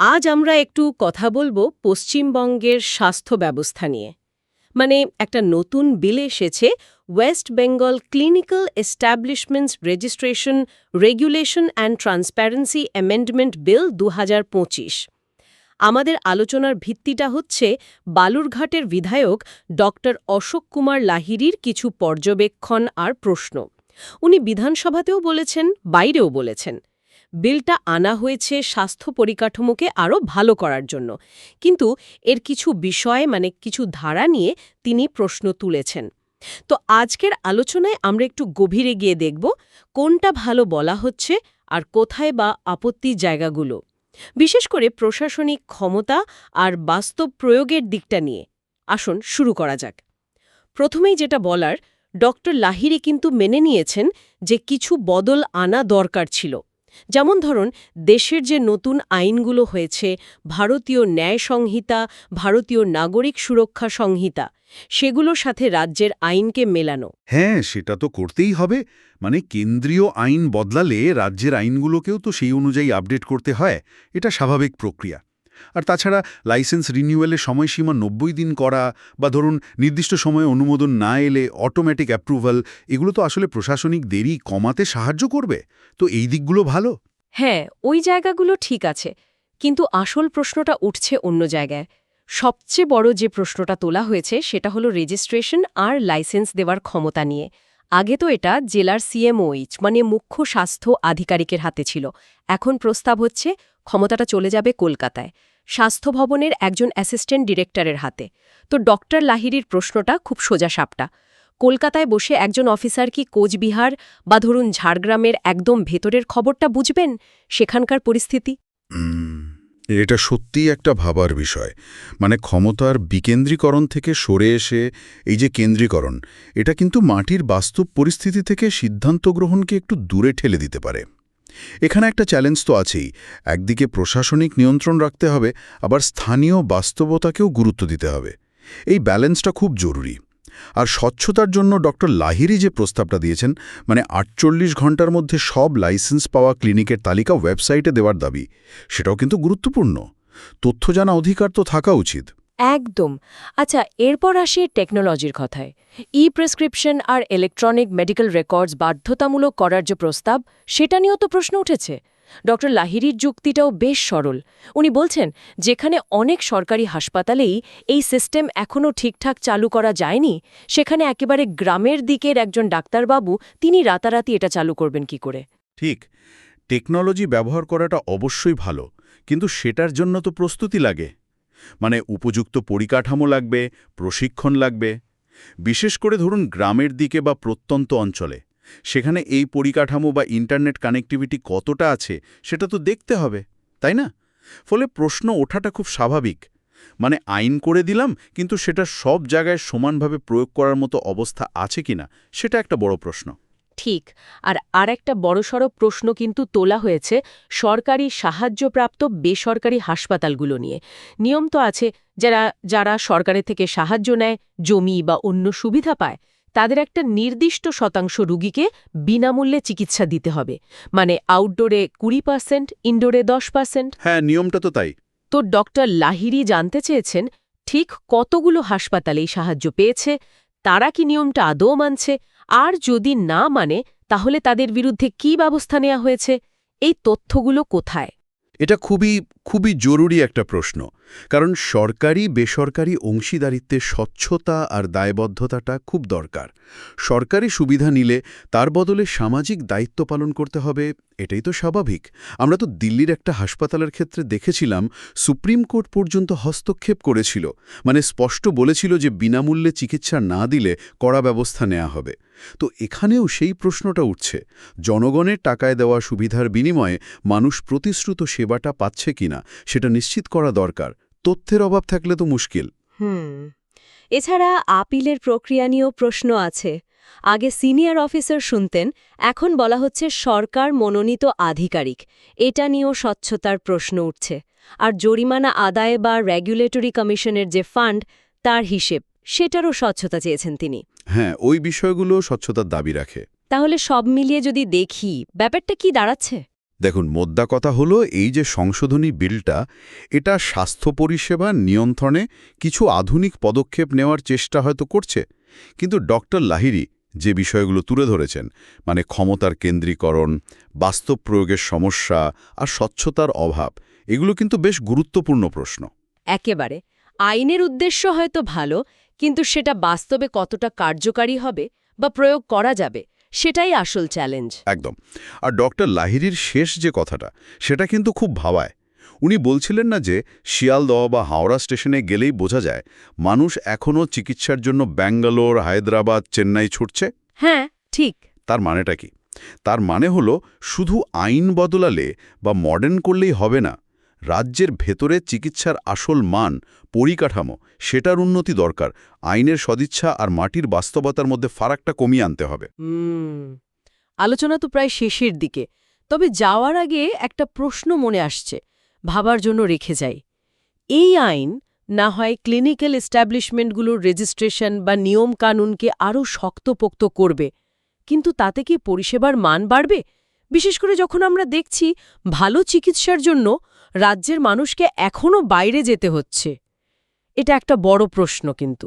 আজ আমরা একটু কথা বলব পশ্চিমবঙ্গের স্বাস্থ্য ব্যবস্থা নিয়ে। মানে একটা নতুন বিল এসেছে West Bengal clinical establishments registration regulation and transparency amendment bill দু হাজার পঁচিশ। আমাদের আলোচনার ভিত্তিটা হচ্ছে বালুরঘাটের বিধায়ক ডক্টর অশোক কুমার লাহিড়ির কিছু পর্যবেক্ষণ আর প্রশ্ন। উনি বিধানসভাতেও বলেছেন, বাইরেও বলেছেন। বিলটা আনা হয়েছে স্বাস্থ্য পরিকাঠামোকে আরও ভালো করার জন্য। কিন্তু এর কিছু বিষয় মানে কিছু ধারা নিয়ে তিনি প্রশ্ন তুলেছেন। তো আজকের আলোচনায় আমরা একটু গভীরে গিয়ে দেখব, কোনটা ভালো বলা হচ্ছে আর কোথায় বা আপত্তি জায়গাগুলো। বিশেষ করে প্রশাসনিক ক্ষমতা আর বাস্তব প্রয়োগের দিকটা নিয়ে। আসুন, শুরু করা যাক। প্রথমেই যেটা বলার, ডক্টর লাহিরি কিন্তু মেনে নিয়েছেন যে কিছু বদল আনা দরকার ছিল। যেমন ধরুন, দেশের যে নতুন আইনগুলো হয়েছে, ভারতীয় ন্যায় সংহিতা, ভারতীয় নাগরিক সুরক্ষা সংহিতা, সেগুলোর সাথে রাজ্যের আইনকে মেলানো। হ্যাঁ সেটা তো করতেই হবে। মানে কেন্দ্রীয় আইন বদলালে রাজ্যের আইনগুলোকেও তো সেই অনুযায়ী আপডেট করতে হয়। এটা স্বাভাবিক প্রক্রিয়া। আর তাছাড়া লাইসেন্স রিনিউয়ালের সময়সীমা নব্বই দিন করা বা ধরুন নির্দিষ্ট সময়ে অনুমোদন না এলে অটোমেটিক অ্যাপ্রুভাল এগুলো তো আসলে প্রশাসনিক দেরি কমাতে সাহায্য করবে। তো এই দিকগুলো ভালো? হ্যাঁ ওই জায়গাগুলো ঠিক আছে। কিন্তু আসল প্রশ্নটা উঠছে অন্য জায়গায়। সবচেয়ে বড় যে প্রশ্নটা তোলা হয়েছে সেটা হলো রেজিস্ট্রেশন আর লাইসেন্স দেওয়ার ক্ষমতা নিয়ে। আগে তো এটা জেলার সিএমওইচ মানে মুখ্য স্বাস্থ্য আধিকারিকের হাতে ছিল। এখন প্রস্তাব হচ্ছে ক্ষমতাটা চলে যাবে কলকাতায়। স্বাস্থ্য ভবনের একজন অ্যাসিস্ট্যান্ট ডিরেক্টরের হাতে। তো ডক্টর লাহিরির প্রশ্নটা খুব সোজা সাপটা। কলকাতায় বসে একজন অফিসার কি কোচবিহার বা ধরুন ঝাড়গ্রামের একদম ভেতরের খবরটা বুঝবেন? সেখানকার পরিস্থিতি? এটা সত্যিই একটা ভাবার বিষয়। মানে ক্ষমতার বিকেন্দ্রীকরণ থেকে সরে এসে এই যে কেন্দ্রীকরণ, এটা কিন্তু মাটির বাস্তব পরিস্থিতি থেকে সিদ্ধান্ত গ্রহণকে একটু দূরে ঠেলে দিতে পারে। এখানে একটা চ্যালেঞ্জ তো আছেই। একদিকে প্রশাসনিক নিয়ন্ত্রণ রাখতে হবে, আবার স্থানীয় বাস্তবতাকেও গুরুত্ব দিতে হবে। এই ব্যালেন্সটা খুব জরুরি। আর স্বচ্ছতার জন্য ডক্টর লাহিরি যে প্রস্তাবটা দিয়েছেন মানে আটচল্লিশ ঘণ্টার মধ্যে সব লাইসেন্স পাওয়া ক্লিনিকের তালিকা ওয়েবসাইটে দেওয়ার দাবি, সেটাও কিন্তু গুরুত্বপূর্ণ। তথ্য জানা অধিকার তো থাকা উচিত। একদম। আচ্ছা এরপর আসি টেকনোলজির কথায়। ই প্রেসক্রিপশন আর ইলেকট্রনিক মেডিকেল রেকর্ডস বাধ্যতামূলক করার যে প্রস্তাব, সেটা নিয়েও তো প্রশ্ন উঠেছে। ড লাহিরির যুক্তিটাও বেশ সরল। উনি বলছেন, যেখানে অনেক সরকারি হাসপাতালেই এই সিস্টেম এখনও ঠিকঠাক চালু করা যায়নি, সেখানে একেবারে গ্রামের দিকের একজন ডাক্তারবাবু, তিনি রাতারাতি এটা চালু করবেন কি করে? ঠিক টেকনোলজি ব্যবহার করাটা অবশ্যই ভালো, কিন্তু সেটার জন্য তো প্রস্তুতি লাগে। মানে উপযুক্ত পরিকাঠামো লাগবে, প্রশিক্ষণ লাগবে। বিশেষ করে ধরুন গ্রামের দিকে বা প্রত্যন্ত অঞ্চলে, সেখানে এই পরিকাঠামো বা ইন্টারনেট কানেক্টিভিটি কতটা আছে সেটা তো দেখতে হবে, তাই না? ফলে প্রশ্ন ওঠাটা খুব স্বাভাবিক। মানে আইন করে দিলাম, কিন্তু সেটা সব জায়গায় সমানভাবে প্রয়োগ করার মতো অবস্থা আছে কিনা, সেটা একটা বড় প্রশ্ন। ঠিক। আর আরেকটা বড়সড় প্রশ্ন কিন্তু তোলা হয়েছে সরকারি সাহায্যপ্রাপ্ত বেসরকারি হাসপাতালগুলো নিয়ে। নিয়ম তো আছে যারা যারা সরকারের থেকে সাহায্য নেয় জমি বা অন্য সুবিধা পায় তাদের একটা নির্দিষ্ট শতাংশ রুগীকে বিনামূল্যে চিকিৎসা দিতে হবে। মানে আউটডোরে কুড়ি পার্সেন্ট ইনডোরে দশ পার্সেন্ট হ্যাঁ নিয়মটা তো তাই। তো ডক্টর লাহিরি জানতে চেয়েছেন ঠিক কতগুলো হাসপাতালেই সাহায্য পেয়েছে তারা কি নিয়মটা আদৌ মানছে? আর যদি না মানে তাহলে তাদের বিরুদ্ধে কি ব্যবস্থা নেওয়া হয়েছে? এই তথ্যগুলো কোথায়? এটা খুবই খুবই জরুরি একটা প্রশ্ন। কারণ সরকারি, বেসরকারি অংশীদারিত্বের স্বচ্ছতা আর দায়বদ্ধতাটা খুব দরকার। সরকারি সুবিধা নিলে তার বদলে সামাজিক দায়িত্ব পালন করতে হবে, এটাই তো স্বাভাবিক। আমরা তো দিল্লির একটা হাসপাতালের ক্ষেত্রে দেখেছিলাম, সুপ্রিম কোর্ট পর্যন্ত হস্তক্ষেপ করেছিল। মানে স্পষ্ট বলেছিল যে বিনামূল্যে চিকিৎসা না দিলে কড়া ব্যবস্থা নেওয়া হবে। তো এখানেও সেই প্রশ্নটা উঠছে। জনগণের টাকায় দেওয়া সুবিধার বিনিময়ে মানুষ প্রতিশ্রুত সেবাটা পাচ্ছে কিনা, সেটা নিশ্চিত করা দরকার। তথ্যের অভাব থাকলে তো মুশকিল। হুম। এছাড়া আপিলের প্রক্রিয়া নিয়েও প্রশ্ন আছে। আগে সিনিয়র অফিসার শুনতেন, এখন বলা হচ্ছে সরকার মনোনীত আধিকারিক। এটা নিয়েও স্বচ্ছতার প্রশ্ন উঠছে। আর জরিমানা আদায় বা রেগুলেটরি কমিশনের যে ফান্ড তার হিসেব, সেটারও স্বচ্ছতা চেয়েছেন তিনি। হ্যাঁ ওই বিষয়গুলো স্বচ্ছতার দাবি রাখে। তাহলে সব মিলিয়ে যদি দেখি ব্যাপারটা কি দাঁড়াচ্ছে? দেখুন মোদ্দা কথা হলো এই যে সংশোধনী বিলটা এটা স্বাস্থ্য পরিষেবা নিয়ন্ত্রণে কিছু আধুনিক পদক্ষেপ নেওয়ার চেষ্টা হয়তো করছে। কিন্তু ডক্টর লাহিরি যে বিষয়গুলো তুলে ধরেছেন মানে ক্ষমতার কেন্দ্রীকরণ বাস্তব প্রয়োগের সমস্যা আর স্বচ্ছতার অভাব এগুলো কিন্তু বেশ গুরুত্বপূর্ণ প্রশ্ন। একেবারে। আইনের উদ্দেশ্য হয়তো ভালো কিন্তু সেটা বাস্তবে কতটা কার্যকারী হবে বা প্রয়োগ করা যাবে সেটাই আসল চ্যালেঞ্জ। একদম। আর ডক্টর লাহিরির শেষ যে কথাটা সেটা কিন্তু খুব ভাবায়। উনি বলছিলেন না যে শিয়ালদহ বা হাওড়া স্টেশনে গেলেই বোঝা যায় মানুষ এখনও চিকিৎসার জন্য ব্যাঙ্গালোর হায়দ্রাবাদ চেন্নাই ছুটছে। হ্যাঁ ঠিক। তার মানেটা কি? তার মানে হলো শুধু আইন বদলালে বা মডার্ন করলেই হবে না। রাজ্যের ভেতরে চিকিৎসার আসল মান, পরিকাঠামো, সেটার উন্নতি দরকার। আইনের সদিচ্ছা আর মাটির বাস্তবতার মধ্যে ফারাকটা কমিয়ে আনতে হবে। আলোচনা তো প্রায় শেষের দিকে। তবে যাওয়ার আগে একটা প্রশ্ন মনে আসছে, ভাবার জন্য রেখে যাই। এই আইন না হয় ক্লিনিক্যাল এস্টাবলিশমেন্টগুলোর রেজিস্ট্রেশন বা নিয়ম কানুনকে আরও শক্তপোক্ত করবে, কিন্তু তাতে কি পরিষেবার মান বাড়বে? বিশেষ করে যখন আমরা দেখছি ভালো চিকিৎসার জন্য রাজ্যের মানুষকে এখনও বাইরে যেতে হচ্ছে। এটা একটা বড় প্রশ্ন কিন্তু।